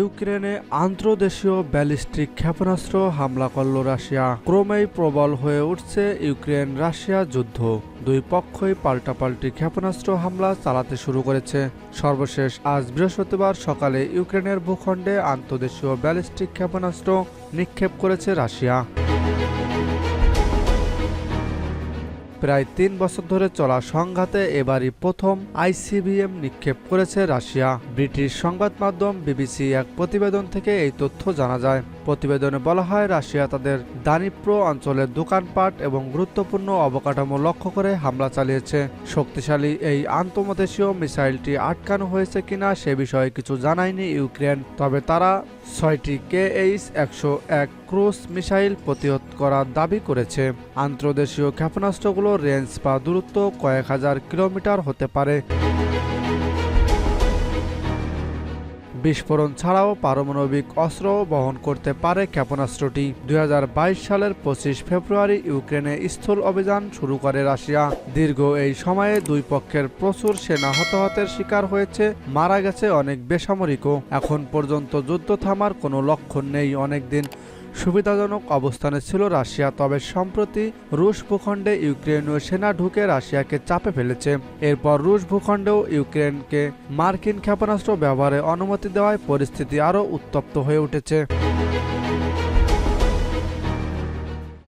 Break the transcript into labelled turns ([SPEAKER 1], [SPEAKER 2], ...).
[SPEAKER 1] ইউক্রেনে আন্তর্দেশীয় ব্যালিস্টিক ক্ষেপণাস্ত্র হামলা করল রাশিয়া। ক্রমেই প্রবল হয়ে উঠছে ইউক্রেন রাশিয়া যুদ্ধ। দুই পক্ষই পাল্টাপাল্টি ক্ষেপণাস্ত্র হামলা চালাতে শুরু করেছে। সর্বশেষ আজ বৃহস্পতিবার সকালে ইউক্রেনের ভূখণ্ডে আন্তর্দেশীয় ব্যালিস্টিক ক্ষেপণাস্ত্র নিক্ষেপ করেছে রাশিয়া। প্রায় তিন বছর ধরে চলা সংঘাতে এবারই প্রথম আইসিবিএম নিক্ষেপ করেছে রাশিয়া। ব্রিটিশ সংবাদ মাধ্যম বিবিসি এক প্রতিবেদন থেকে এই তথ্য জানা যায়। প্রতিবেদনে বলা হয়, রাশিয়া তাদের দানিপ্র অঞ্চলের দোকানপাট এবং গুরুত্বপূর্ণ অবকাঠামো লক্ষ্য করে হামলা চালিয়েছে। শক্তিশালী এই আন্তর্দেশীয় মিসাইলটি আটকানো হয়েছে কিনা সে বিষয়ে কিছু জানায়নি ইউক্রেন, তবে তারা ছয়টি কে এইচ একশো এক ক্রুজ মিসাইল প্রতিহত করার দাবি করেছে। আন্তর্দেশীয় ক্ষেপণাস্ত্রগুলোর রেঞ্জ বা দূরত্ব কয়েক হাজার কিলোমিটার হতে পারে। বিস্ফোরণ ছাড়াও পারমাণবিক অস্ত্র বহন করতে পারে ক্ষেপণাস্ত্রটি। দুই হাজার বাইশ সালের পঁচিশ ফেব্রুয়ারি ইউক্রেনে স্থল অভিযান শুরু করে রাশিয়া। দীর্ঘ এই সময়ে দুই পক্ষের প্রচুর সেনা হতাহতের শিকার হয়েছে, মারা গেছে অনেক বেসামরিকও। এখন পর্যন্ত যুদ্ধ থামার কোনো লক্ষণ নেই, অনেকদিন সুবিধাজনক অবস্থানে ছিল রাশিয়া, তবে সম্প্রতি রুশ ভূখণ্ডে ইউক্রেনীয় সেনা ঢুকে রাশিয়াকে চাপে ফেলেছে। এরপর রুশ ভূখণ্ডেও ইউক্রেনকে মার্কিন ক্ষেপণাস্ত্র ব্যবহারে অনুমতি দেওয়ায় পরিস্থিতি আরও উত্তপ্ত হয়ে উঠেছে।